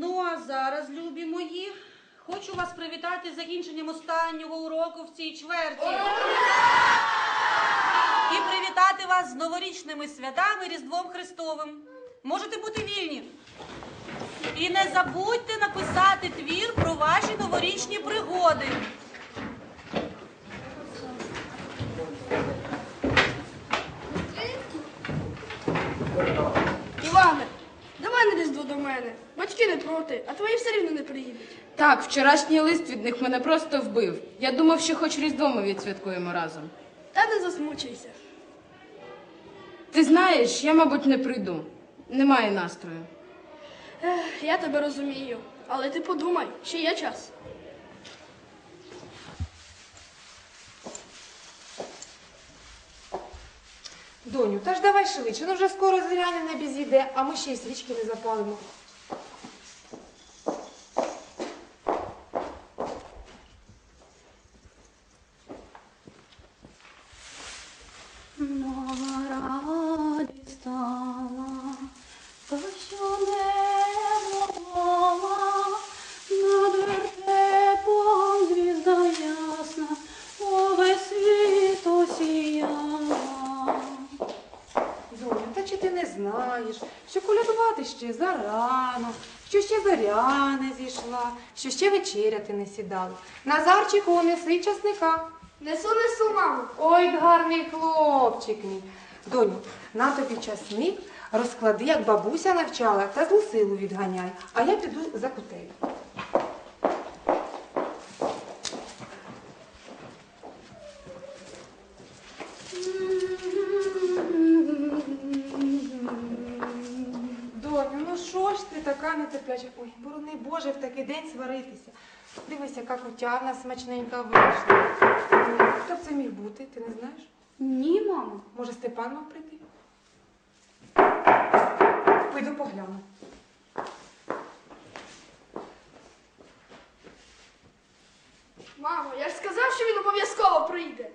Ну а зараз, любі мої, хочу вас привітати з закінченням останнього уроку в цій чверті. І привітати вас з новорічними святами Різдвом Христовим. Можете бути вільні. І не забудьте написати твір про ваші новорічні пригоди. Іване, давай на різдво до мене. Батьки не проти, а твої все рівно не приїдуть. Так, вчорашній лист від них мене просто вбив. Я думав, що хоч Різдво ми відсвяткуємо разом. Та не засмучуйся. Ти знаєш, я, мабуть, не прийду. Немає настрою. Ех, я тебе розумію. Але ти подумай, ще є час. Доню, та ж давай швидше, ну вже скоро небі зійде, а ми ще й свічки не запалимо. Знаєш, що колядувати ще зарано, що ще заря не зійшла, що ще вечеряти не сідали. Назарчику, неси часника. Несу, несу, мамо. Ой, гарний хлопчик мій. Доню, на тобі часник, розклади, як бабуся навчала, та злу силу відганяй, а я піду за кутею. Доню, ну що ж ти така нетерпляча? Ой, борони Боже, в такий день сваритися. Дивись, яка кутя в нас смачненька вийшла. Хто б це міг бути, ти не знаєш? Ні, мамо. Може, Степан мав прийти? Піду погляну. Мамо, я ж сказав, що він обов'язково прийде.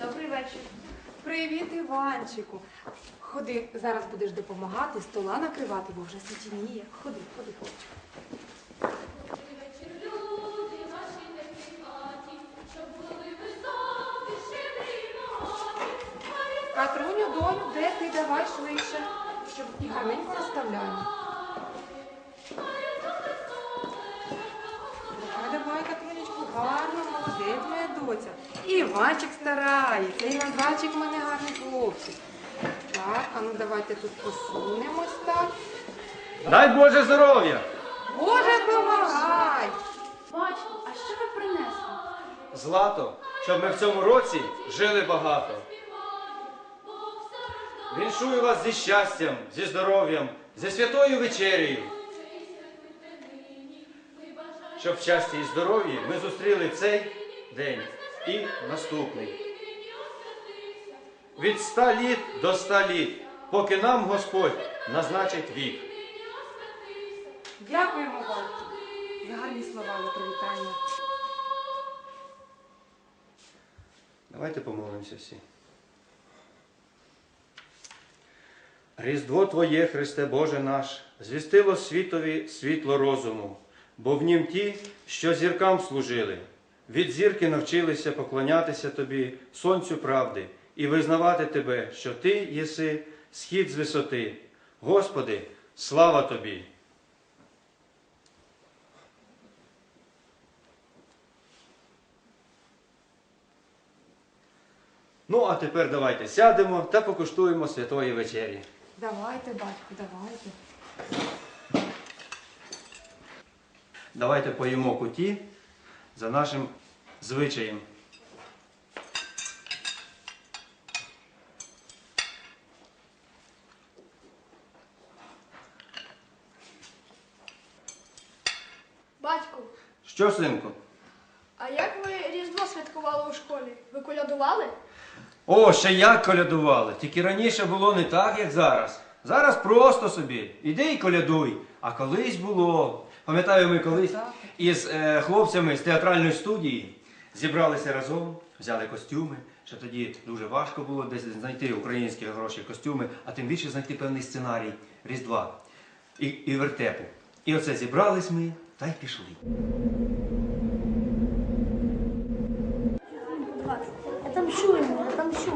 Добрий вечір. Привіт, Іванчику. Ходи, зараз будеш допомагати, стола накривати, бо вже сутініє. Ходи, ходи, хлопчик. Катруню, доню, де ти? Давай швидше, щоб і гарненько розставляємо. Давай, давай, Катрунечку, гарно, молодець, моя доця. І Іванчик старається, і Назарчик в мене гарний хлопчик. Так, а ну давайте тут посунемось так. Дай Боже здоров'я! Боже, помагай! Батько, а що ви принесли? Злато, щоб ми в цьому році жили багато. Віншую вас зі щастям, зі здоров'ям, зі святою вечерею. Щоб в щасті і здоров'ї ми зустріли цей день і наступний. Від ста літ до ста літ, поки нам Господь назначить вік. Дякуємо, батько, за гарні слова на привітання. Давайте помолимося всі. Різдво Твоє, Христе Боже наш, звістило світові світло розуму, бо в нім ті, що зіркам служили, від зірки навчилися поклонятися Тобі, Сонцю правди, і визнавати Тебе, що Ти єси схід з висоти. Господи, слава Тобі! Ну, а тепер давайте сядемо та покуштуємо святої вечері. Давайте, батько, давайте. Давайте поїмо куті за нашим звичаєм. Батьку, Що, синку? а як ви Різдво святкували у школі? Ви колядували? О, ще як колядували. Тільки раніше було не так, як зараз. Зараз просто собі. Іди і колядуй. А колись було. Пам'ятаю, ми колись із е, хлопцями з театральної студії зібралися разом, взяли костюми. Ще тоді дуже важко було десь знайти українські гроші костюми, а тим більше знайти певний сценарій Різдва. і, і вертепу. І оце зібрались ми та й пішли. Отомщу ему, отомщу.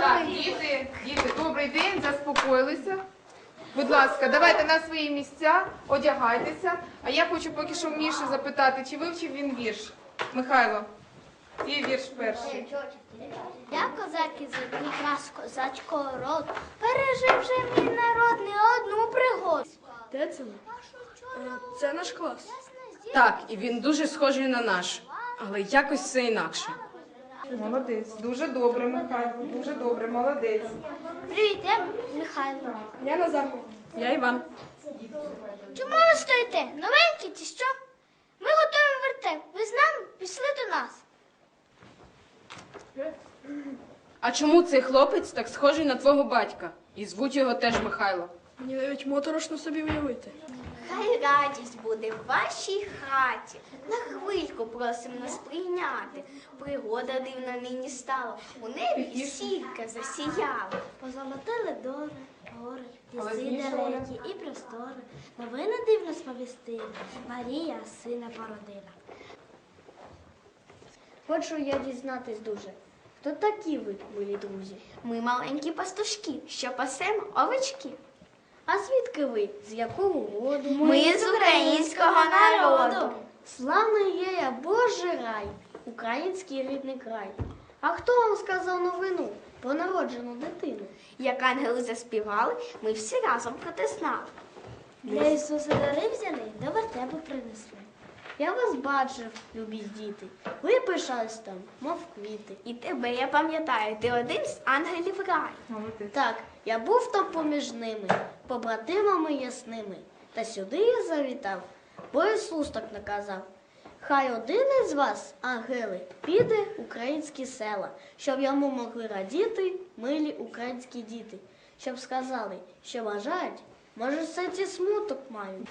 Так, діти, діти, добрий день, заспокоїлися. Будь ласка, давайте на свої місця, одягайтеся. А я хочу поки що в Міші запитати, чи вивчив він вірш? Михайло, твій вірш перший. Я козак із Дніпра з козацького роду, пережив вже мій народ не одну пригоду. Де це? ми? Е, Це наш клас. Так, і він дуже схожий на наш, але якось все інакше. Молодець, дуже добре, Михайло, дуже добре, молодець. Привіт, я Михайло. Я Назар. Я Іван. Чому ви стоїте? Новенькі чи що? Ми готуємо вертеп. Ви з нами пішли до нас. А чому цей хлопець так схожий на твого батька? І звуть його теж Михайло. Мені навіть моторошно собі уявити. Хай радість буде в вашій хаті. На хвильку просимо нас прийняти. Пригода дивна нині стала. У небі і сірка засіяла. Позолотили дори, гори, ліси далекі і простори. Новини дивно сповістили. Марія сина породила. Хочу я дізнатись дуже. Хто такі ви, милі друзі? Ми маленькі пастушки, що пасемо овечки. А звідки ви? З якого роду? Ми з українського народу. Славний є я Божий рай, український рідний край. А хто вам сказав новину про народжену дитину? Як ангели заспівали, ми всі разом протиснали. Для Ісуса дари взяли, до вертепу принесли. Я вас бачив, любі діти. Ви пишались там, мов квіти. І тебе я пам'ятаю, ти один з ангелів рай. Так, я був там поміж ними, побратимами ясними. Та сюди я завітав, бо Ісус так наказав. Хай один із вас, ангели, піде в українські села, щоб йому могли радіти милі українські діти, щоб сказали, що бажають, може, в серці смуток мають.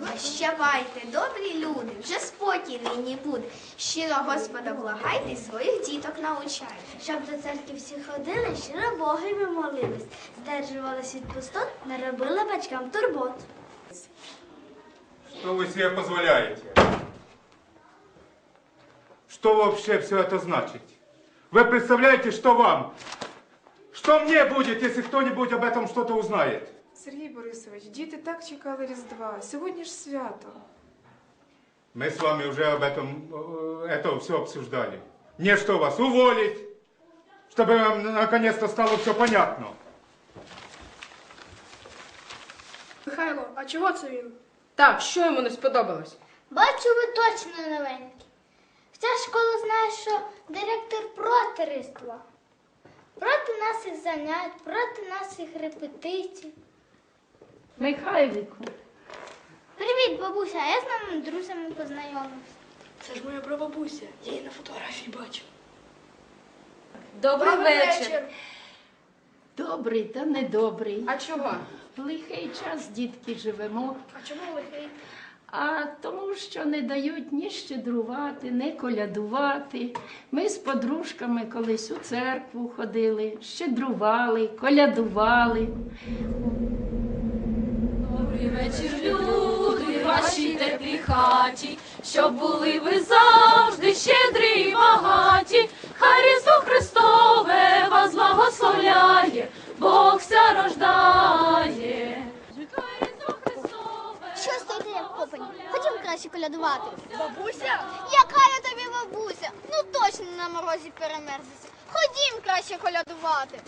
Прощавайте, добрі люди, вже спокій нині буде. Щиро Господа благайте, і своїх діток навчайте. Щоб до церкви всі ходили, щиро Богові молились, здержувались від пустот, не робили батькам турбот. Что вы себе позволяете? Что вообще все это значит? Вы представляете, что вам? Что мне будет, если кто-нибудь об этом что-то узнает? Сергій Борисович, діти так чекали Різдва. Сьогодні ж свято. Мы с вами уже об этом э, это все обсуждали. Мне что, вас уволить? Чтобы вам наконец-то стало все понятно. Михайло, а чого це він? Так, що йому не сподобалось? Бачу, ви точно новенькі. Вся школа знає, що директор проти Різдва. Проти наших занять, проти наших репетицій. Михайлику, Привіт, бабуся, а я з новими друзями познайомився. Це ж моя прабабуся. Я її на фотографії бачив. Добрий вечір. добрий та недобрий. А чого? В лихий час, дітки, живемо, А чому лихий? а тому, що не дають ні щедрувати, ні колядувати. Ми з подружками колись у церкву ходили, щедрували, колядували. Вечір, люди, вашій теплій хаті, щоб були ви завжди щедрі і багаті. Хай Різдво Христове вас благословляє, Бог ся рождає. Що стоїте як копані? Ходім краще колядувати. Бабуся? Яка я тобі бабуся? Ну точно на морозі перемерзнеться. Ходім краще колядувати.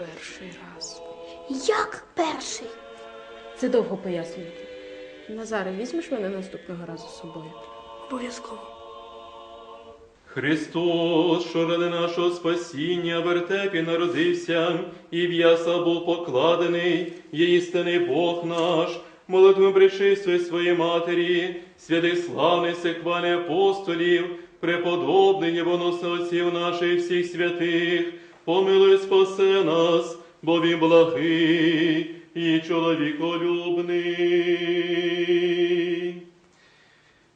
Перший раз. Як перший? Це довго пояснювати. Назаре, візьмеш мене наступного разу з собою? Обов'язково. Христос, що ради нашого спасіння в вертепі народився, і в ясла був покладений, є істинний Бог наш, молитву причистої своєї матері, святих славних секваний апостолів, преподобних небоносних отців наших всіх святих, помилуй спасе нас, бо він благий і чоловіколюбний.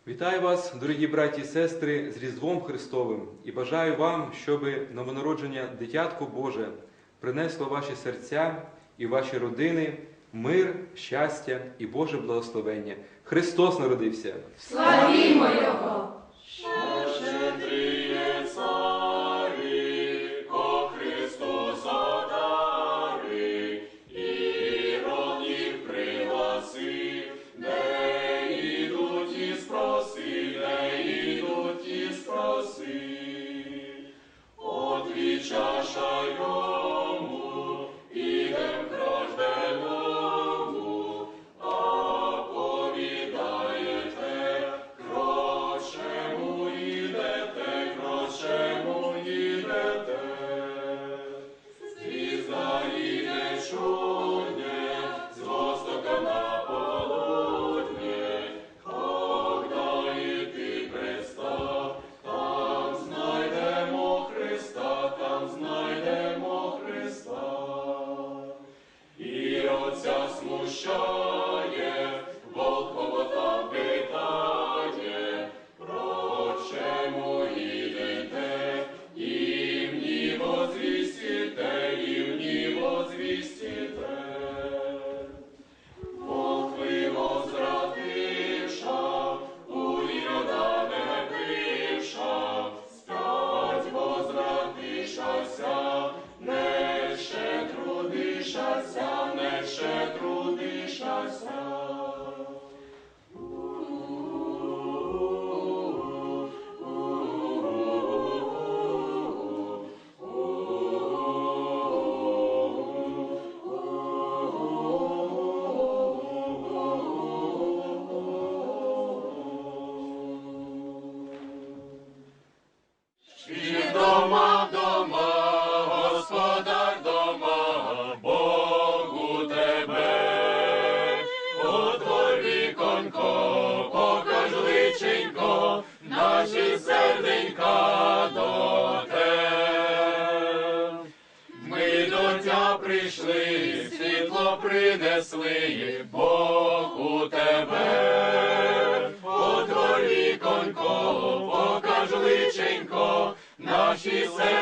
Вітаю вас, дорогі браті і сестри, з Різдвом Христовим і бажаю вам, щоб новонародження дитятко Боже принесло ваші серця і ваші родини мир, щастя і Боже благословення. Христос народився! Славімо Його!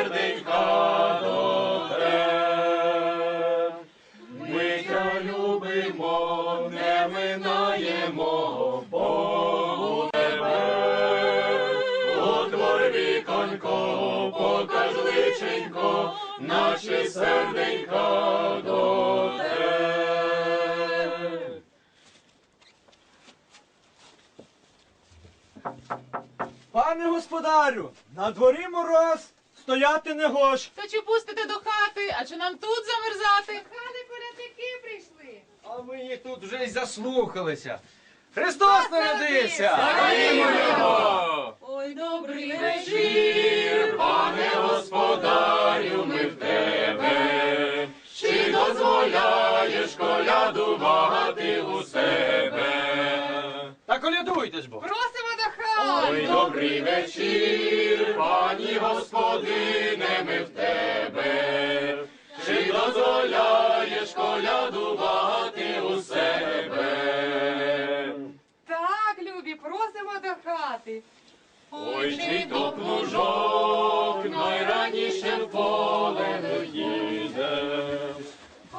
Серденька до. Ми тя любимо, не минаємо, Бог у тебе, отвор віконько, покаж личенько, наші серденька до тебе. Пане господарю, на дворі мороз, стояти не гош. То чи пустите до хати, а чи нам тут замерзати? Хати колядники прийшли. А ми їх тут вже й заслухалися. Христос народився! Ой, добрий вечір, пане господарю, ми в тебе. Чи дозволяєш колядувати у себе? Та колядуйте ж бо. Просимо. Ой, добрий вечір, пані господине, ми в тебе. Чи дозволяєш колядувати у себе? Так, любі, просимо до хати. Ой, чи то плужок найраніше в поле доїде.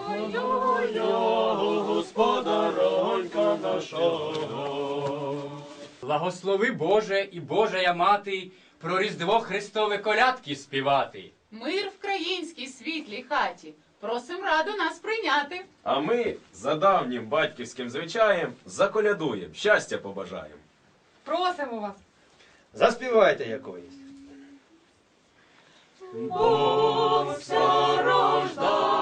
Ой-ой-ой, господаронька нашого. Благослови Боже і Божая мати про Різдво Христове колядки співати. Мир в країнській світлій хаті. Просим раду нас прийняти. А ми за давнім батьківським звичаєм заколядуємо, щастя побажаємо. Просимо вас. Заспівайте якоїсь. Бог рождає,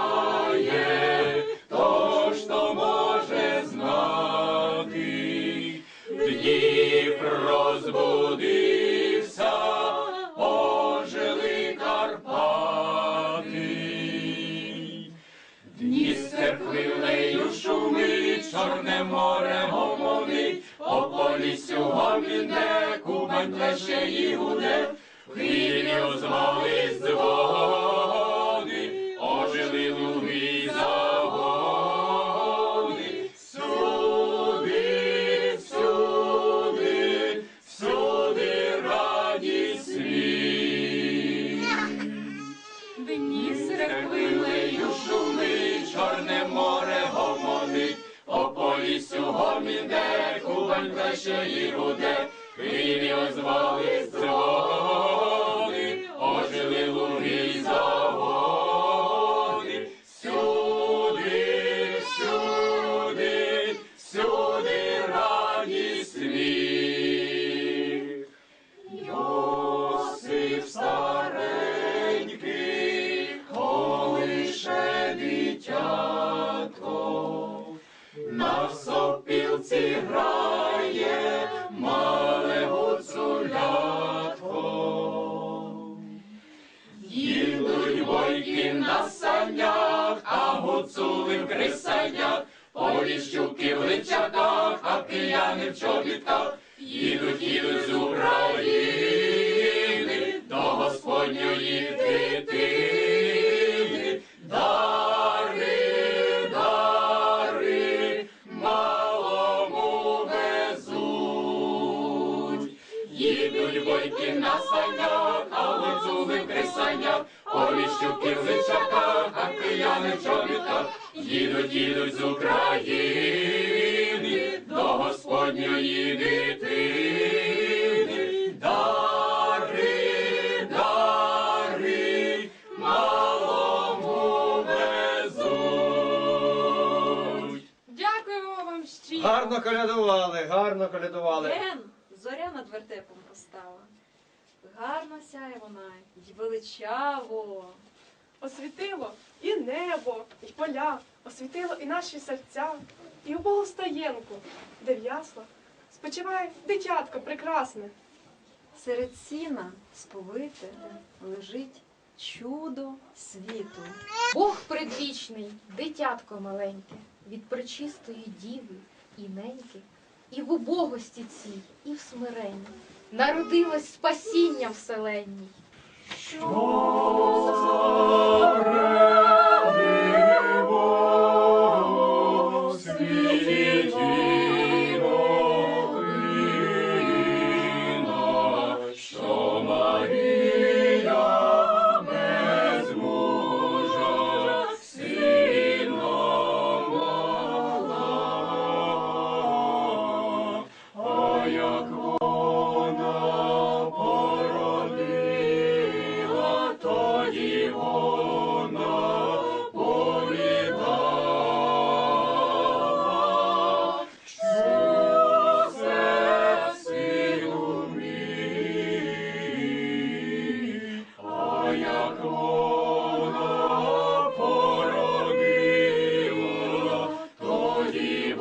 плеще і гуде, в хвилі озвались дзвони, гуцули в крисанях, поліщуки в личаках, а кияни в чобітках. Їдуть, їдуть з України до Господньої дитини. Дари, дари, малому везуть. Їдуть бойки на санях, а гуцули в крисанях, поліщуки в личаках, кияни в чобітках. Їдуть, їдуть з України до Господньої дитини. Дари, дари, малому везуть. Дякуємо вам щиро. Гарно колядували, гарно колядували. Ген, зоря над вертепом постала. Гарно сяє вона, й величаво. Освітило і небо, і поля, освітило і наші серця, і убогу стоєнку, де в яслах спочиває дитятко прекрасне. Серед сіна сповите лежить чудо світу. Бог предвічний, дитятко маленьке, від пречистої діви і неньки, і в убогості цій, і в смиренні, народилось спасіння вселенній. Що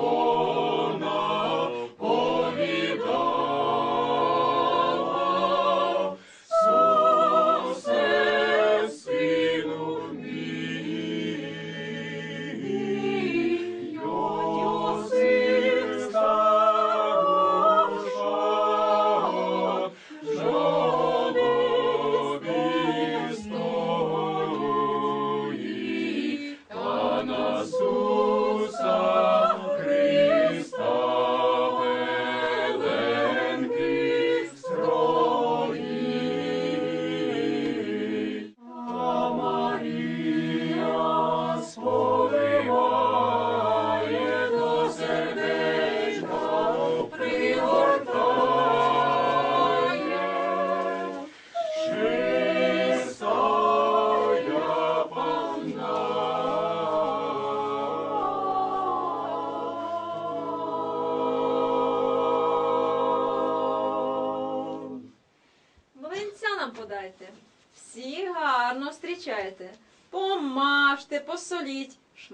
тоді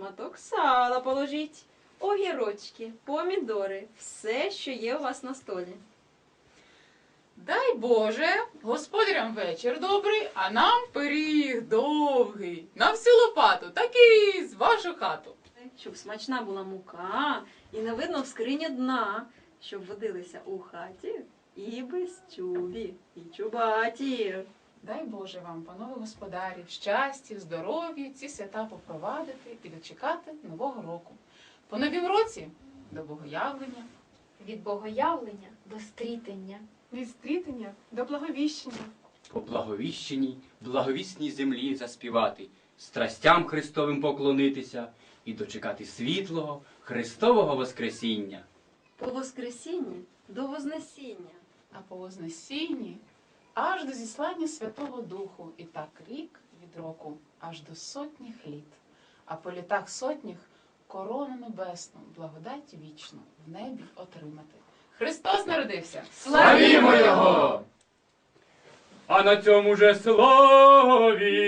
шматок сала положіть, огірочки, помідори, все, що є у вас на столі. Дай Боже, господарям вечір добрий, а нам пиріг довгий. На всю лопату, такий з вашу хату. Щоб смачна була мука і не видно в скрині дна, щоб водилися у хаті і без чубі, і чубаті. Дай Боже вам, панове господарі, щастя, здоров'я, ці свята попровадити і дочекати Нового року. По новім році до богоявлення. Від богоявлення до стрітення. Від стрітення до благовіщення. По благовіщеній, благовісній землі заспівати, страстям Христовим поклонитися і дочекати світлого Христового Воскресіння. По воскресінні до вознесіння. А по Вознесінні аж до зіслання Святого Духу, і так рік від року, аж до сотніх літ. А по літах сотніх корону небесну, благодать вічну в небі отримати. Христос народився! Славімо Його! А на цьому же слові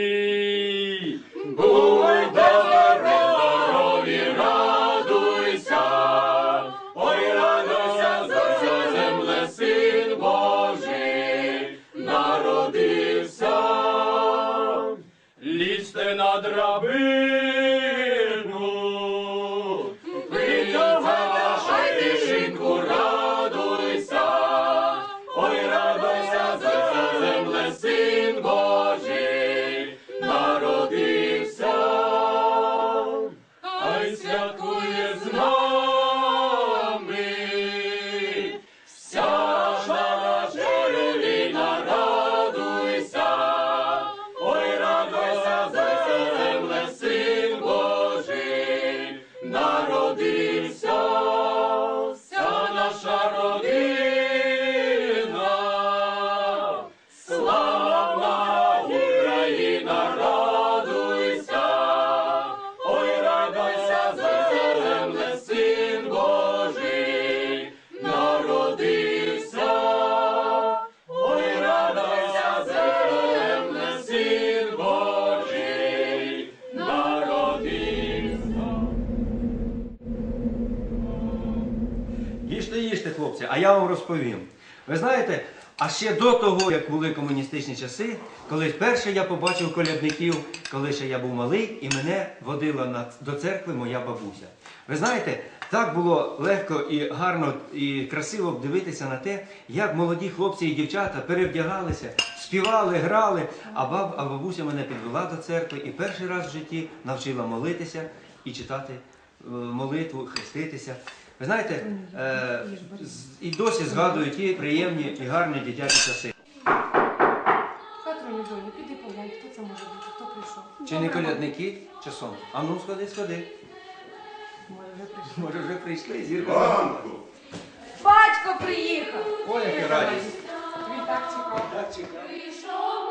розповім. Ви знаєте, а ще до того, як були комуністичні часи, коли вперше я побачив колядників, коли ще я був малий, і мене водила до церкви моя бабуся. Ви знаєте, так було легко і гарно і красиво дивитися на те, як молоді хлопці і дівчата перевдягалися, співали, грали. А, баб, а бабуся мене підвела до церкви і перший раз в житті навчила молитися і читати е, молитву, хреститися. Ви знаєте, е, і досі згадую ті приємні і гарні дитячі часи. Катру Недолю, піди поглянь, хто це може бути, хто прийшов. Чи не колядники, чи сон? А ну сходи, сходи. Може, вже прийшов. Може вже прийшли, зірка. Ганку! Батько приїхав! Ой, яка радість. Тобі так чекав. Так чекав. Прийшов